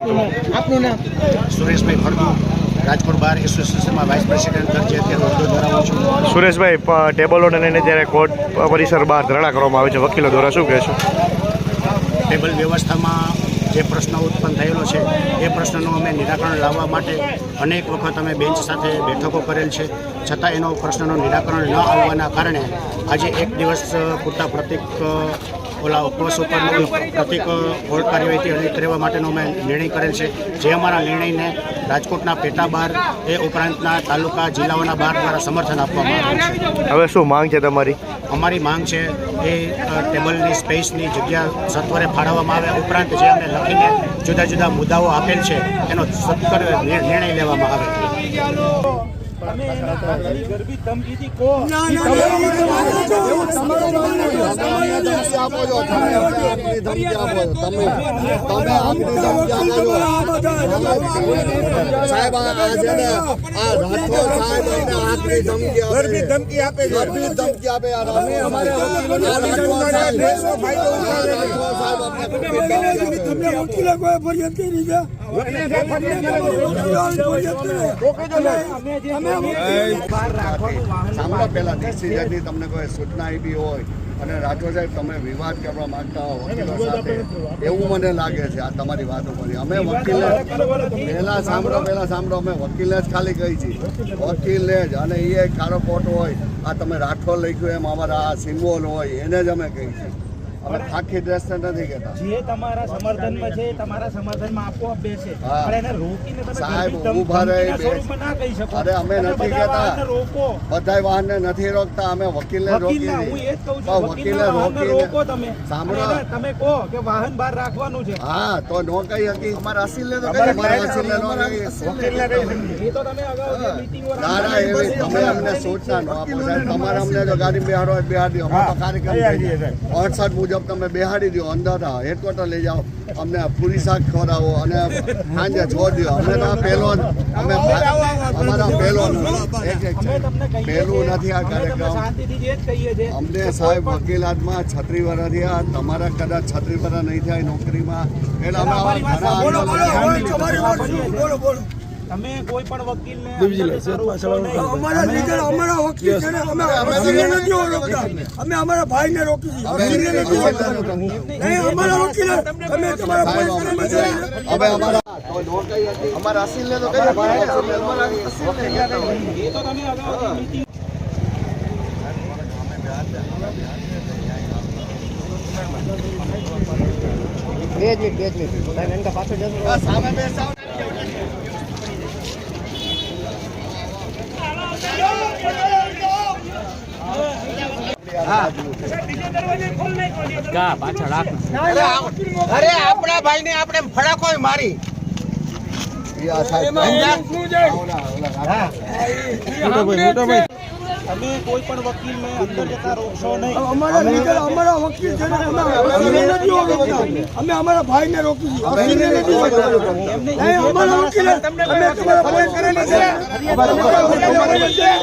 આપનું નામ? સુરેશભાઈ ફળદુ રાજકોટ બાર એસોસિએશનમાં વાઇસ પ્રેસિડેન્ટ તરીકે અત્યારે હોદ્દો ધરાવું છું. સુરેશભાઈ ટેબલો લઈને જ્યારે કોર્ટ પરિસર બહાર ધરણા કરવામાં આવે છે વકીલો દ્વારા શું કહેશો? ટેબલ વ્યવસ્થામાં જે પ્રશ્ન ઉત્પન્ન થયેલો છે એ પ્રશ્નનું અમે નિરાકરણ લાવવા માટે અનેક વખત અમે બેન્ચ સાથે બેઠકો કરેલ છે. છતાં એનો પ્રશ્નનું નિરાકરણ ન આવવાના કારણે આજે એક દિવસ પૂરતા પ્રતિક ઓલા ઉપવાસ ઉપર પ્રતિક કોર્ટ કાર્યવાહીથી અલગ કરવા માટેનો અમે નિર્ણય કરેલ છે. જે અમારા નિર્ણયને રાજકોટના પેટા બહાર એ ઉપરાંતના તાલુકા જિલ્લાઓના બાર દ્વારા સમર્થન આપવામાં આવ્યું છે. હવે શું માંગ છે તમારી? અમારી માંગ છે એ ટેબલની સ્પેસની જગ્યા સત્વરે ફાળવવામાં આવે. ઉપરાંત જે અમે લખીને જુદા જુદા મુદ્દાઓ આપેલ છે એનો સત્વરે નિર્ણય લેવામાં આવે. આપો છો તમે આપની ધમકી આપો તમે તમે આપની ધમકી આપો છો સાહેબ આ આ છે ને આ રાઠોડ સાહેબ અમને આપની ધમકી આપે ગરબી ધમકી આપે ગરબી ધમકી આપે આ અમારે રાઠોડ સાહેબ અમને છે. વકીલે કોઈ ફરિયાદ કરી સાંભળો પહેલા ડીસીઝનની તમને કોઈ સૂચના આપી હોય અને રાઠોડ સાહેબ તમે વિવાદ કરવા માંગતા હો, વકીલો સાથે, એવું મને લાગે છે આ તમારી વાતો પર અમે વકીલે, પહેલાં સાંભળો, પહેલા સાંભળો, અમે વકીલે જ ખાલી કહી છીએ. વકીલે જ, અને એ કારો કોટ હોય. આ તમે રાઠોડ લખ્યું એમ, અમારા આ સિમ્બોલ હોય, એને જ અમે કહી છીએ. અમે આખી ડ્રેસ નથી કહેતા. જે તમારા સમર્થનમાં છે તમારા સમર્થનમાં આપોઆપ બેસે. હા. પણ એને રોકીને તમે સાહેબ, ઊભા રહે ના કહી શકો. અરે અમે નથી કહેતા. રોકો. બધાય વાહનને નથી રોકતા અમે વકીલને રોકી હું એ જ કહું છું વકીલના વાહનને રોકો તમે. સાંભળો. તમે કહો કે વાહન બહાર રાખવાનું છે. હા તો નો કહી હતી અમારા અસીલને તો કઈ અમારા અસીલને નો વકીલને કહી એ તો તમે અગાઉ જે મીટિંગો ના ના તમે અમને સૂચના નો આપો સાહેબ. તમારે અમને જો ગાડી બેહાડો બિહાડી. અમે તો કાર્યક્રમ અડસઠ મુજબ તમે બેહાડી દો અંદર હેડક્વાર્ટર લઈ જાઓ. અમને પૂરી શાક ખવડાવો અને સાંજે છોડ દો અમે તો પહેલો અમે અમારા પહેલો પહેલું નથી આ કાર્યક્રમ. જે જ અમને સાહેબ વકીલાતમાં છત્રી વર્ષ થયા તમારા કદાચ છત્રી વર્ષ નહીં થાય નોકરીમાં. એટલે અમે અમારી તમે કોઈ પણ વકીલને. અમારા લીડર અમારા વકીલ છે ને અમે વકીલને નથી રોકતા અમે અમારા ભાઈને રોકી વકીલને નથી રોકતા નહીં અમારા વકીલ તમે તમારા ભાઈ હવે અમારા તો નો કઈ હતી અમારા અસીલને તો કઈ અમારા અસીલને અમારા એ તો તમે અગાઉ જે meeting આ સામે બેસાવ અરે આપણા ભાઈને આપણે ફડાકો મારી. ઈ આ સાહેબ ઓલા, ઓલા, તમે કોઈ પણ વકીલને અંદર જતા રોકશો નહીં. અમારા લીડર અમારા વકીલ છે અમે નથી અમારા નથી રોકતા અમારા વકીલે તમારા ભાઈ કરેલી છે. અમારા વકીલે